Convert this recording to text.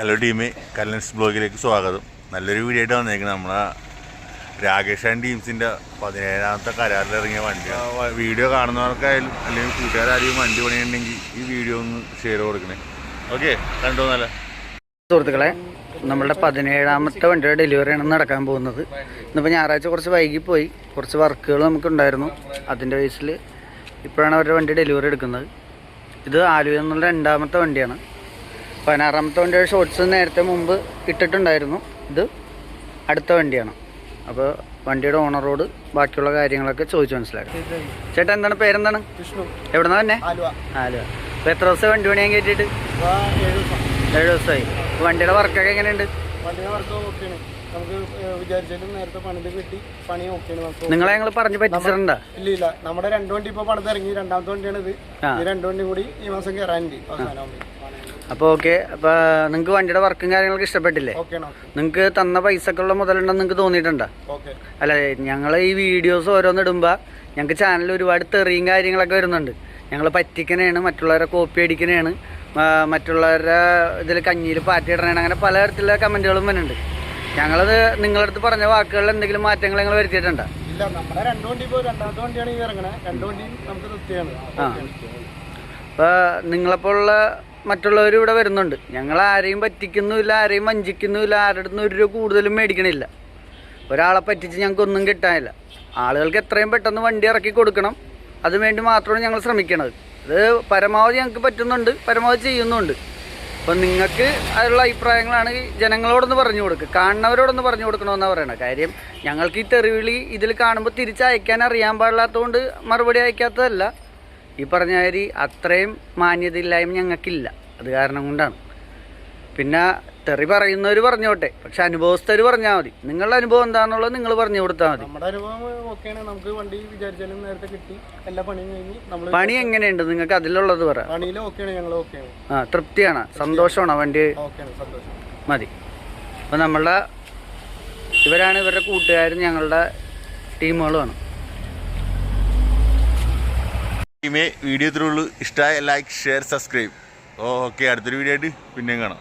Hello ടീമേ കല്ലൻസ് ബ്ലോഗിലേക്ക് സ്വാഗതം. നല്ലൊരു video ആയിട്ട് വന്നേക്കുന്നത് നമ്മളെ രാകേഷ് ആൻഡ് ടീംസിന്റെ പതിനേഴാമത്തെ കരാറിലിറങ്ങിയ വണ്ടി വീഡിയോ കാണുന്നവർക്കായാലും അല്ലെങ്കിൽ കൂട്ടുകാരും വണ്ടി പണിയുണ്ടെങ്കിൽ ഈ വീഡിയോ ഒന്ന് ഷെയർ കൊടുക്കണേ. ഓക്കെ കണ്ടോ നല്ല? സുഹൃത്തുക്കളെ നമ്മളുടെ പതിനേഴാമത്തെ വണ്ടിയുടെ ഡെലിവറിയാണ് നടക്കാൻ പോകുന്നത്. ഇന്നിപ്പോൾ ഞായറാഴ്ച കുറച്ച് വൈകിപ്പോയി. കുറച്ച് വർക്കുകൾ നമുക്കുണ്ടായിരുന്നു. അതിന്റെ ബേസിൽ ഇപ്പോഴാണ് അവരുടെ വണ്ടി ഡെലിവറി എടുക്കുന്നത്. ഇത് ആലുവ എന്നുള്ള രണ്ടാമത്തെ വണ്ടിയാണ്. പതിനാറാമത്തെ വണ്ടിയുടെ ഷോർട്സ് നേരത്തെ മുമ്പ് ഇട്ടിട്ടുണ്ടായിരുന്നു. ഇത് അടുത്ത വണ്ടിയാണ്. അപ്പോൾ വണ്ടിയുടെ ഓണറോട് ബാക്കിയുള്ള കാര്യങ്ങളൊക്കെ ചോദിച്ചു മനസ്സിലാക്കാം. ചേട്ടാ എന്താണ് പേരെന്താണ്? വിഷ്ണു. എവിടുന്ന തന്നെ ആലുവ. അപ്പോൾ എത്ര ദിവസം വണ്ടി പണിയാൻ കയറ്റിയിട്ട് ഏഴ് ദിവസം. ഏഴ് ദിവസമായി. വണ്ടിയുടെ വർക്കൊക്കെ എങ്ങനെയുണ്ട്? നമുക്ക് വിചാരിച്ചാലും നേരത്തെ പണിത് കിട്ടി. പണി ഓക്കെയാണ് നിങ്ങളെ ഞങ്ങൾ പറഞ്ഞു പറ്റിച്ചിട്ടുണ്ടോ ഇല്ല ഇല്ല. നമ്മുടെ രണ്ടു വണ്ടി ഇപ്പൊ പണിത് ഇറങ്ങി രണ്ടാമത്തെ വണ്ടിയാണ് ഇത് രണ്ടു ഈ രണ്ട് വണ്ടി കൂടി ഈ മാസം കയറാനുണ്ട് അവസാനം അപ്പോൾ ഓക്കെ അപ്പോൾ നിങ്ങൾക്ക് വണ്ടിയുടെ വർക്കും കാര്യങ്ങളൊക്കെ ഇഷ്ടപ്പെട്ടില്ലേ? നിങ്ങക്ക് തന്ന നിങ്ങൾക്ക് തന്ന പൈസക്കുള്ള മുതലുണ്ടെന്ന് നിങ്ങൾക്ക് തോന്നിയിട്ടുണ്ടോ? അല്ല ഞങ്ങൾ ഈ വീഡിയോസ് ഓരോന്ന് ഇടുമ്പോൾ ഞങ്ങൾക്ക് ചാനലിൽ ഒരുപാട് തെറിയും കാര്യങ്ങളൊക്കെ വരുന്നുണ്ട്. ഞങ്ങൾ പറ്റിക്കണേണ് മറ്റുള്ളവരെ കോപ്പി അടിക്കണേണ് മറ്റുള്ളവരെ മറ്റുള്ളവരുടെ ഇതിൽ കഞ്ഞിയിൽ പാറ്റി ഇടണേണ് അങ്ങനെ പലതരത്തിലുള്ള കമന്റുകളും വരുന്നുണ്ട്. ഞങ്ങളത് നിങ്ങളടുത്ത് പറഞ്ഞ വാക്കുകളിൽ എന്തെങ്കിലും മാറ്റങ്ങൾ ഞങ്ങൾ വരുത്തിയിട്ടുണ്ടോ? ഇല്ല നമ്മുടെ രണ്ട് വണ്ടി രണ്ടാമത്തെ വണ്ടിയാണ് ഈ ഇറങ്ങണേ. രണ്ട് വണ്ടിയും നമുക്ക് തൃപ്തിയാണ് ആ. അപ്പോൾ നിങ്ങളെപ്പോലുള്ള മറ്റുള്ളവർ ഇവിടെ വരുന്നുണ്ട്. ഞങ്ങൾ ആരെയും പറ്റിക്കുന്നുമില്ല ആരെയും വഞ്ചിക്കുന്നുമില്ല ആരുടെ ഒരു രൂപ കൂടുതലും മേടിക്കണില്ല. ഒരാളെ പറ്റിച്ച് ഞങ്ങൾക്കൊന്നും കിട്ടാനില്ല. ആളുകൾക്ക് എത്രയും പെട്ടെന്ന് വണ്ടി ഇറക്കി കൊടുക്കണം. അതിനുവേണ്ടി മാത്രമാണ് ഞങ്ങൾ ശ്രമിക്കണത്. ഇത് പരമാവധി ഞങ്ങൾക്ക് പറ്റുന്നുണ്ട് പരമാവധി ചെയ്യുന്നുണ്ട്. അപ്പം നിങ്ങൾക്ക് അതിലുള്ള അഭിപ്രായങ്ങളാണ് ജനങ്ങളോടൊന്ന് പറഞ്ഞു കൊടുക്കുക. കാണുന്നവരോടൊന്ന് പറഞ്ഞു കൊടുക്കണമെന്നാണ് പറയണത്. കാര്യം ഞങ്ങൾക്ക് ഈ തെറിവിളി ഇതിൽ കാണുമ്പോൾ തിരിച്ചയക്കാൻ അറിയാൻ പാടില്ലാത്തതുകൊണ്ട് മറുപടി അയക്കാത്തതല്ല. ഈ പറഞ്ഞ മാതിരി അത്രയും മാന്യതയില്ലായ്മ ഞങ്ങൾക്കില്ല. അത് കാരണം കൊണ്ടാണ്. പിന്നെ തെറി പറയുന്നവർ പറഞ്ഞോട്ടെ. പക്ഷെ അനുഭവസ്ഥർ പറഞ്ഞാൽ മതി. നിങ്ങളുടെ അനുഭവം എന്താണെന്നുള്ളത് നിങ്ങൾ പറഞ്ഞു കൊടുത്താൽ മതി. നമ്മുടെ അനുഭവം ഓക്കെയാണ്. നമുക്ക് വണ്ടി വിചാരിച്ചാലും നേരത്തെ കിട്ടി. എല്ലാ പണിയും കഴിഞ്ഞ് നമ്മൾ പണി എങ്ങനെയുണ്ട്? നിങ്ങൾക്ക് അതിലുള്ളത് പറ. പണിയിൽ ഓക്കെയാണ്. ഞങ്ങൾ ഓക്കെയാണ്. ആ തൃപ്തിയാണ്. സന്തോഷമാണോ വണ്ടി? മതി. അപ്പോൾ നമ്മളുടെ ഇവരാണ് ഇവരുടെ കൂട്ടുകാരും ഞങ്ങളുടെ ടീമുകളുമാണ്. ടീമേ വീഡിയോ ഇത്രയുള്ളൂ ഇഷ്ടമായ ലൈക്ക് ഷെയർ സബ്സ്ക്രൈബ് ഓക്കെ അടുത്തൊരു വീഡിയോ ആയിട്ട് പിന്നെയും കാണാം.